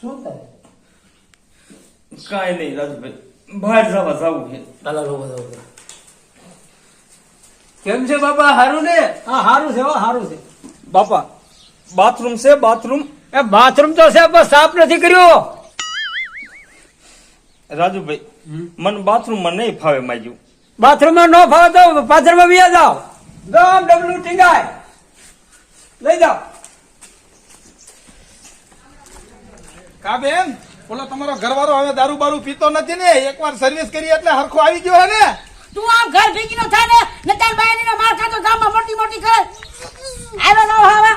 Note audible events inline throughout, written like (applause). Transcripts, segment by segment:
શું થાય? કાંઈ નહીં રાજુભાઈ. બહાર જવા જવું છે. ચાલો રોવો રોવો કેમ છે બાપા? હારું ને? હા હારું છે હો હારું છે. બાપા બાથરૂમ છે બાથરૂમ? એ બાથરૂમ તો છે પણ સાફ નથી કર્યો. રાજુભાઈ મને બાથરૂમમાં નહીં ફાવે માગ્યું બાથરૂમમાં ન ફાવે તો પાથરમાં વ્યા જાઓ. દમ ડબલું ટીંગાય. લઈ જાઓ. કા બેન? બોલો તમારો ઘરવાળો હવે દારૂ બારૂ પીતો નથી ને? એકવાર સર્વિસ કરી એટલે હરખો આવી ગયો હે ને? તું આમ ઘર ભેગી નો થાય ને ને તાર બાયની નો માર ખાતો ગામમાં મોટી મોટી કરે આવો ન હવા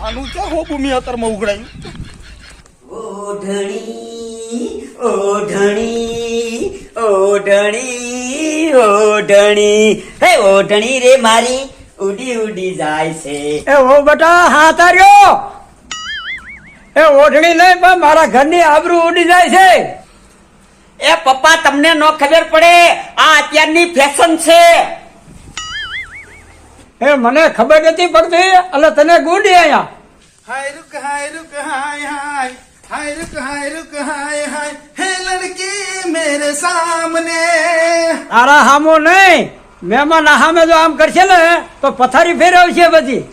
આનું છે હોબુ મી અત્યારમાં ઉઘડાયું? ઓઢણી ઓઢણી ઓઢણી ઓઢણી. હે ઓઢણી રે મારી ઉડી ઉડી જાય છે. એ ઓ બેટા હા તાર્યો એ ઓઢણી નહીં પણ મારા ઘરની આબરૂ ઉડી જાય છે. એ પપ્પા તમને ન ખબર પડે આ અત્યારની ફેશન છે. એ મને ખબર નથી પડતી એટલે તને ગુડી અહીંયા. હાય રૂક હાય રૂક હાય હાય હાય રૂક હાય રૂક હાય હાય. હે લડકી મેરે સામને. તારા હામો નહીં. મહેમાન હામે જો આમ કરશે ને તો પથારી ફેરવશે બધી.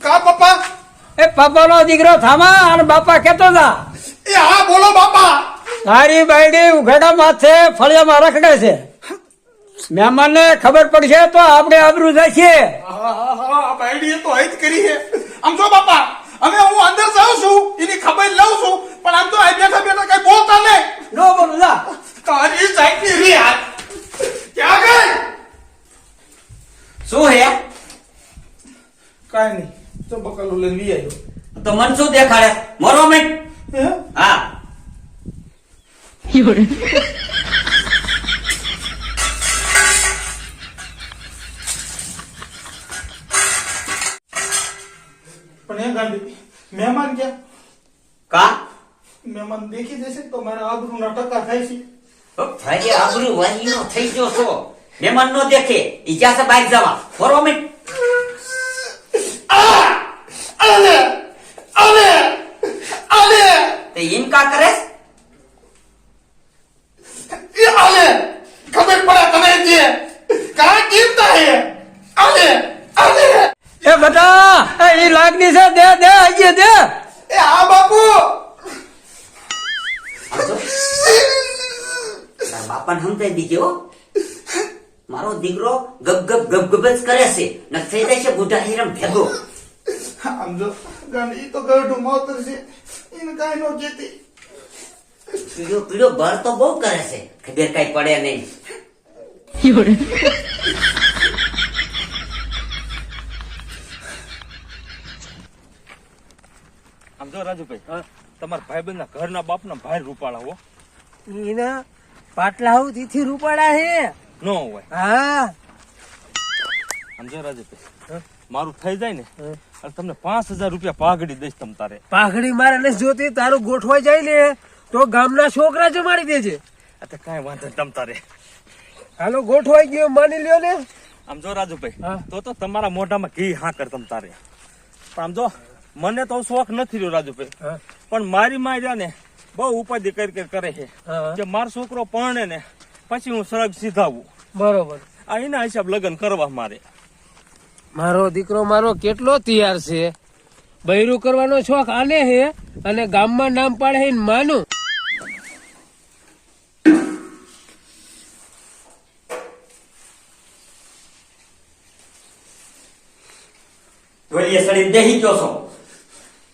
કા પપ્પા? એ પાપાનો દીકરો થામા અને બાપા કેતો તા એ હા બોલો બાપા. તારી બાયડી ઉઘાડા માથે ફળિયામાં રખડે છે. મહેમાનને ખબર પડશે તો આપણે આબરૂ જશે બાયડીએ તો હિત કરી છે. આમ તો બાપા હવે હું અંદર જાઉં છું એની ખબર લઉં છું પણ આમ તો આ બેઠા બેઠા કઈ બોલતા નહીં. નો બોલું જા. તારી સાઈડની રી હાથ ક્યાં ગઈ? શું હે? કઈ નહીં. તો બકલું લઈને વી આવ્યો તો મન શું દેખાડે? મરો મિનિટ હે? હા. પણ એ ગાંડી મહેમાન ક્યાં? કા? મહેમાન દેખી જશે તો મારા આબરૂના ટકા થાય છે. ભાઈ આબરૂ વાહીનો થઈ ગયો છો. મહેમાન નો દેખે. ઈજા છે? બહાર જવા. મરો એમ કા કરે ખબર પડે જે કા એ બેટા એ લાગણી છે દે દે આઈએ દે એ આ બાપુ બાપાને સમજાઈ દીજે મારો દીકરો ગબ ગબ ગબ ગબ જ કરે છે નથી થઈ જાય છે બુઢા હિરમ ભેગો આમ જો ગાંડી તો ગરડું માવતર છે એને કાંઈ નો જીતી પીળો પીળો બળ તો બહુ કરે છે. ખબર કઈ પડે નહીં. આમ જો રાજુભાઈ તમારા ભાઈબંધ ના ઘરના બાપના ભાઈ રૂપાળા હો. એના પાટલા હું તીથી રૂપાળા હે. ન હોય. હા. આમ જો રાજુભાઈ મારું થઈ જાય ને એટલે તમને પાંચ હજાર રૂપિયા પાઘડી દઈશ તમ તારે. પાઘડી મારે નથી જોતી તારું ગોઠવાઈ જાય ને તો ગામના છોકરા જમાડી દેજે. આ તો કાંઈ વાંધો નહીં તમ તારે. હાલો ગોઠવાઈ ગયો માની લ્યો ને. આમ જો રાજુભાઈ તો તો તમારા મોઢામાં ઘી હા કર તમ તારે. પણ આમ જો મને તો શોખ નથી રહ્યો રાજુભાઈ. પણ મારી માર્યા ને બહુ ઉપાધિ કરી કરી છે. કે મારો છોકરો પરણે ને પછી હું સળગ સીધાવું. બરોબર. આ એના હિસાબ લગ્ન કરવા મારે. મારો દીકરો મારો કેટલો તૈયાર છે? બૈરું કરવાનો શોખ આને હે અને ગામમાં નામ પાડે હે માનું. ઢોલીએ સડી દેહી ગયો છો.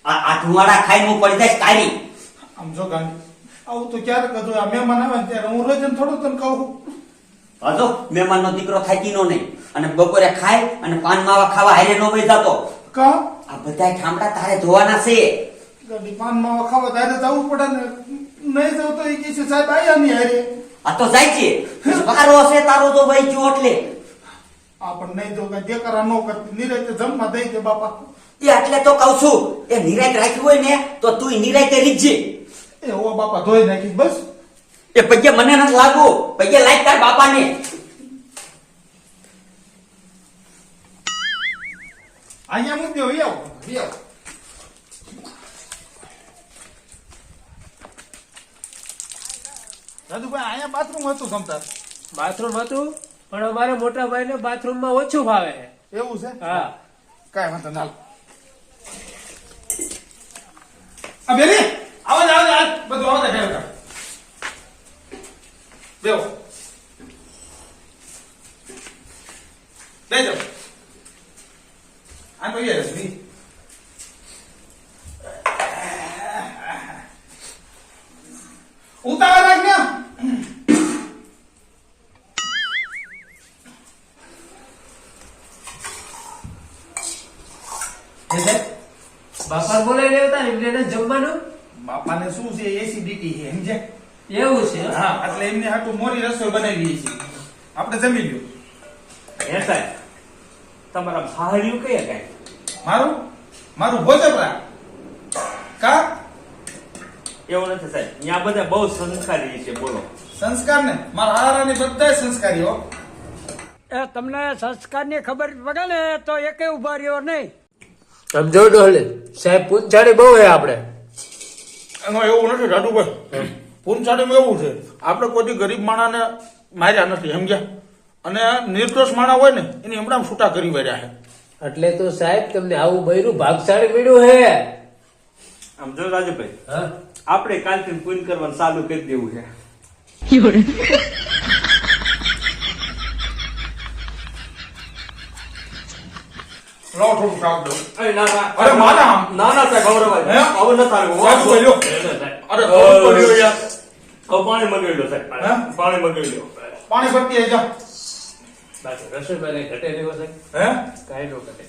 આ આ ધુવાડા ખાઈને હું પડી જાય કારી આમ જો ગાંધી આવું તો ક્યારેક હતું. અમે મનાવે ત્યારે હું રોજ થોડું તને કહું. હજો મહેમાનનો દીકરો થાકી નો નહીં. અને બપોરે ખાય અને પાન માવા ખાવા હારે નો બેસા તો કા? આ બધા ઠામડા તારે ધોવાના છે. પાન માવા ખાવા તારે જવું પડે ને. નહીં જવું તો એ છે સાહેબ આયા નહીં હારે. આ તો જાય છે. બારો હશે તારો તો ભાઈ જો એટલે. આપણ નહીં જો કઈ દેકરા નો કરતી. નિરાતે જમવા દઈ દે બાપા. એ એટલે તો કઉ છું એ નિરાત રાખ્યું હોય ને તો તું નિરાતે રીતજે. એ ઓ બાપા ધોઈ નાખી બસ. એ પૈકે મને નથી લાગુ. પૈકે લાઈક તાર બાપાને. અહીંયા મૂકી દો દાદુભાઈ અહીંયા બાથરૂમ હતું સમતા બાથરૂમ હતું પણ અમારા મોટા ભાઈ ને બાથરૂમમાં ઓછું ભાવે એવું છે? હા. કઈ વાંધો ના આ બેરી આવો ને, આવો બધું આવો. બેહો. જાઓ. આ તો એ ઉતાવળ ને. બાપા બોલાવી લેતા એને જમવાનું બાપાને શું છે એસિડિટી છે સમજે એવું છે? હા એટલે એમને હાટું મોરી રસોઈ બનાવી છે આપણે જમી લ્યો. હે સાહેબ તમારા ભાડ્યું કયા કાંઈ મારું? મારું ભોજપરા. કા? એવું નથી સાહેબ ત્યાં બધા બહુ સંસ્કારી છે બોલો. સંસ્કાર ને મારા હારાની બધા સંસ્કારી હો. એ તમને સંસ્કારની ખબર પડે ને તો એકે ઊભા રહ્યો નહીં. સમજો ડોલે સાહેબ પૂંછાડી બહુ હે આપણે. એમાં એવું નથી જાડુભાઈ પૂનચાડીમાં એવું છે આપણે કોઈ ગરીબ માણાને માર્યા નથી સમજ્યા અને નિર્દોષ માણા હોય ને એની હમણાં છૂટા કરી વર્યા છે. એટલે તો સાહેબ તમને આવું બૈરું ભાગશાળી મળ્યું હે? આમ જો રાજુભાઈ આપણે કાલથી પૂન કરવાનું ચાલુ કરી દેવું છે. લો થોડું શાક દો. અરે ના ના. અરે મારા ના ના સાહેબ ગૌરવભાઈ હે? ન થાય અરે યાર હવે પાણી મગાવી લો સાહેબ હે? પાણી મગાવી લો. પાણી ભરતી આવી જાઓ. બાકી ઘટે સાહેબ હે? નો ઘટે.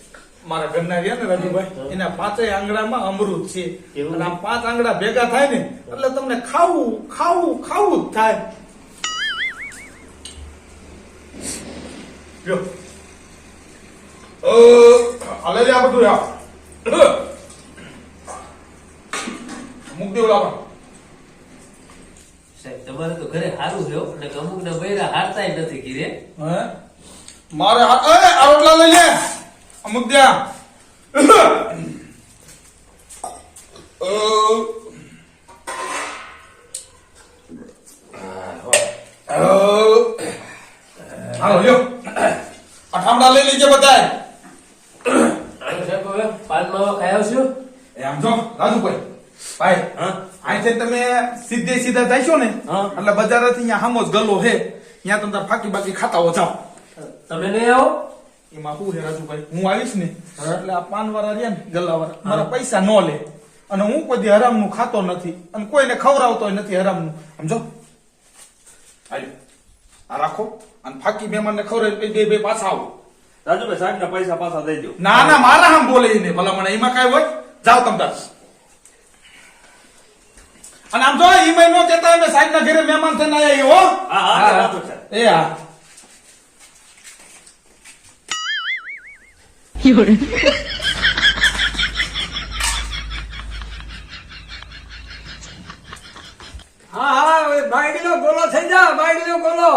મારા ઘરના રહ્યા ને રાજુભાઈ એના પાંચેય આંગળામાં અમૃત છે. એવું? અને પાંચ આંગળા ભેગા થાય ને એટલે તમને ખાવું ખાવું ખાવું જ થાય. જો હાલે આ બધું યાર મૂક દેવું લાવા સાહેબ તમારે તો ઘરે સારું રહ્યો અને અમુક ના બૈરા હારતા નથી ઘીરે. હે? મારે અરે આ રોટલા લઈ લે. અમુક ત્યાં. હાલો લ્યો. આ લઈ લેજે બધાય. પાન માવા આવશું? એમ આમ જો રાજુભાઈ. ભાઈ હા? અહીંથી તમે સીધે સીધા જશો ને હા. એટલે બજારેથી અહીંયા હામો જ ગલ્લો હે ત્યાં તમે તાર ફાકી બાકી ખાતા હો જાઓ. તમે નહીં આવો? એમાં શું છે રાજુભાઈ? હું આવીશ ને એટલે આ પાન વાળા રહ્યા ને ગલ્લા વાળા મારા પૈસા ન લે. અને હું કોઈ હરામ હરામનું ખાતો નથી. અને કોઈને ખવડાવતો નથી હરામનું. સમજો હાલો આ રાખો. અને ફાકી મહેમાનને ખવડાવી બે બે પાછા આવો. રાજુભાઈ સાહેબ ના પૈસા પાછા દઈ દો ના ના મારા આમ બોલે ને ભલા મને એમાં કઈ હોય? જાઓ તમ અને આમ જો ઈ મહિનો કેતા અમે સાહેબ ના ઘરે મહેમાન થઈને આવ્યા હો. હા હા એ હા. હા હા હવે બાયડીનો ગોલો થઈ જા બાયડીનો ગોલો.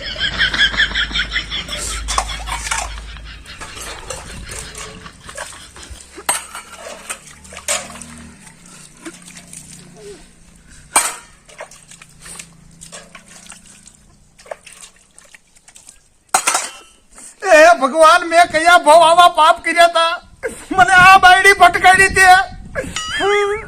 (laughs) (laughs) (laughs) ગયા ભાવ આવા પાપ કર્યા હતા મને આ બાયડી ભટકાડી હતી